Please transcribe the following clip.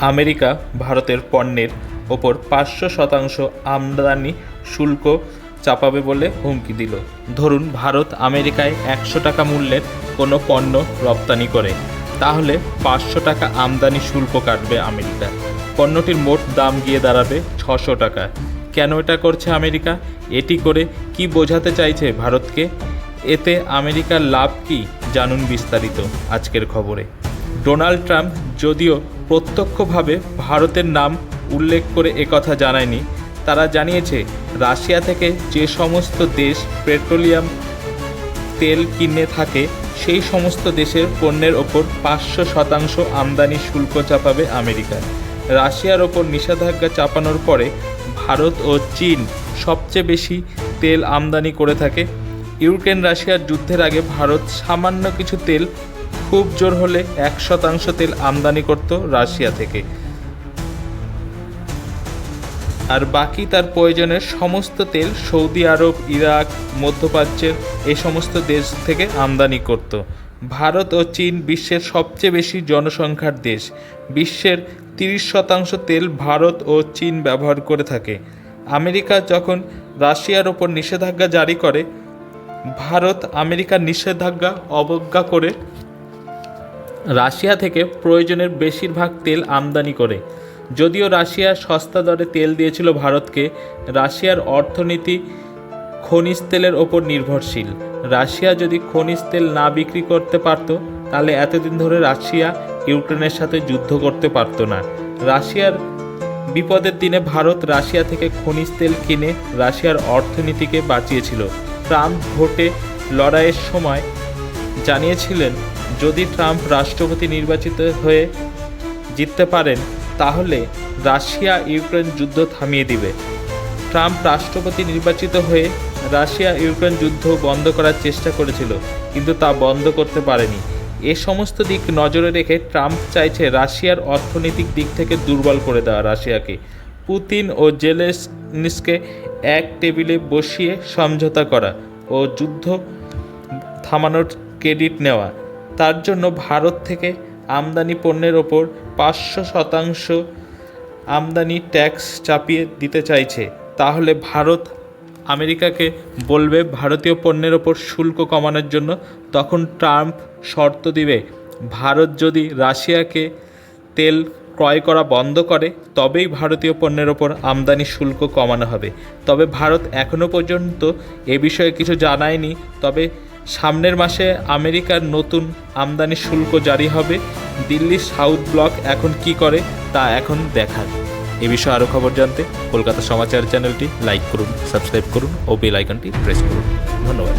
America ভারতের পণ্যের ওপর পাঁচশো শতাংশ আমদানি শুল্ক চাপাবে বলে হুমকি দিল। ধরুন ভারত আমেরিকায় একশো টাকা মূল্যের কোনো পণ্য রপ্তানি করে, তাহলে পাঁচশো টাকা আমদানি শুল্ক কাটবে আমেরিকা। পণ্যটির মোট দাম গিয়ে দাঁড়াবে ছশো টাকা। কেন এটা করছে আমেরিকা? এটি করে কি বোঝাতে চাইছে ভারতকে? এতে আমেরিকার লাভ কি? জানুন বিস্তারিত আজকের খবরে। ডোনাল্ড ট্রাম্প যদিও প্রত্যক্ষভাবে ভারতের নাম উল্লেখ করে একথা জানায়নি, তারা জানিয়েছে, রাশিয়া থেকে যে সমস্ত দেশ পেট্রোলিয়াম তেল কিনে থাকে, সেই সমস্ত দেশের পণ্যের ওপর পাঁচশো শতাংশ আমদানি শুল্ক চাপাবে আমেরিকা। রাশিয়ার ওপর নিষেধাজ্ঞা চাপানোর পরে ভারত ও চীন সবচেয়ে বেশি তেল আমদানি করে থাকে। ইউক্রেন রাশিয়ার যুদ্ধের আগে ভারত সামান্য কিছু তেল খুব জোর হলে এক শতাংশ তেল আমদানি করত রাশিয়া থেকে। আর বাকি তার প্রয়োজনের সমস্ত তেল সৌদি আরব, ইরাক, মধ্যপ্রাচ্যের এই সমস্ত দেশ থেকে আমদানি করত। ভারত ও চীন বিশ্বের সবচেয়ে বেশি জনসংখ্যার দেশ। বিশ্বের তিরিশ শতাংশ তেল ভারত ও চীন ব্যবহার করে থাকে। আমেরিকা যখন রাশিয়ার ওপর নিষেধাজ্ঞা জারি করে, ভারত আমেরিকার নিষেধাজ্ঞা অবজ্ঞা করে রাশিয়া থেকে প্রয়োজনের বেশিরভাগ তেল আমদানি করে। যদিও রাশিয়া সস্তা দরে তেল দিয়েছিল ভারতকে, রাশিয়ার অর্থনীতি খনিজ তেলের ওপর নির্ভরশীল। রাশিয়া যদি খনিজ তেল না বিক্রি করতে পারত, তাহলে এতদিন ধরে রাশিয়া ইউক্রেনের সাথে যুদ্ধ করতে পারতো না। রাশিয়ার বিপদের দিনে ভারত রাশিয়া থেকে খনিজ তেল কিনে রাশিয়ার অর্থনীতিকে বাঁচিয়েছিল। ট্রাম্প ভোটে লড়াইয়ের সময় জানিয়েছিলেন, যদি ট্রাম্প রাষ্ট্রপতি নির্বাচিত হয়ে জিততে পারেন, তাহলে রাশিয়া ইউক্রেন যুদ্ধ থামিয়ে দিবে। ট্রাম্প রাষ্ট্রপতি নির্বাচিত হয়ে রাশিয়া ইউক্রেন যুদ্ধ বন্ধ করার চেষ্টা করেছিল, কিন্তু তা বন্ধ করতে পারেনি। এ সমস্ত দিক নজরে রেখে ট্রাম্প চাইছে রাশিয়ার অর্থনৈতিক দিক থেকে দুর্বল করে দেওয়া রাশিয়াকে। পুতিন ও জেলেসনিসকে এক টেবিলে বসিয়ে সমঝোতা করা ও যুদ্ধ থামানোর ক্রেডিট নেওয়া। তার জন্য ভারত থেকে আমদানি পণ্যের ওপর পাঁচশো শতাংশ আমদানি ট্যাক্স চাপিয়ে দিতে চাইছে। তাহলে ভারত আমেরিকাকে বলবে, ভারতীয় পণ্যের ওপর শুল্ক কমানোর জন্য তখন ট্রাম্প শর্ত দিবে। ভারত যদি রাশিয়াকে তেল ক্রয় করা বন্ধ করে, তবেই ভারতীয় পণ্যের ওপর আমদানি শুল্ক কমানো হবে। তবে ভারত এখনও পর্যন্ত এ বিষয়ে কিছু জানায়নি। তবে সামনের মাসে আমেরিকার নতুন আমদানি শুল্ক জারি হবে। দিল্লির সাউথ ব্লক এখন কি করে তা এখন দেখার। এ বিষয়ে আরও খবর জানতে কলকাতা সমাচার চ্যানেলটি লাইক করুন, সাবস্ক্রাইব করুন ও বেল আইকনটি প্রেস করুন। ধন্যবাদ।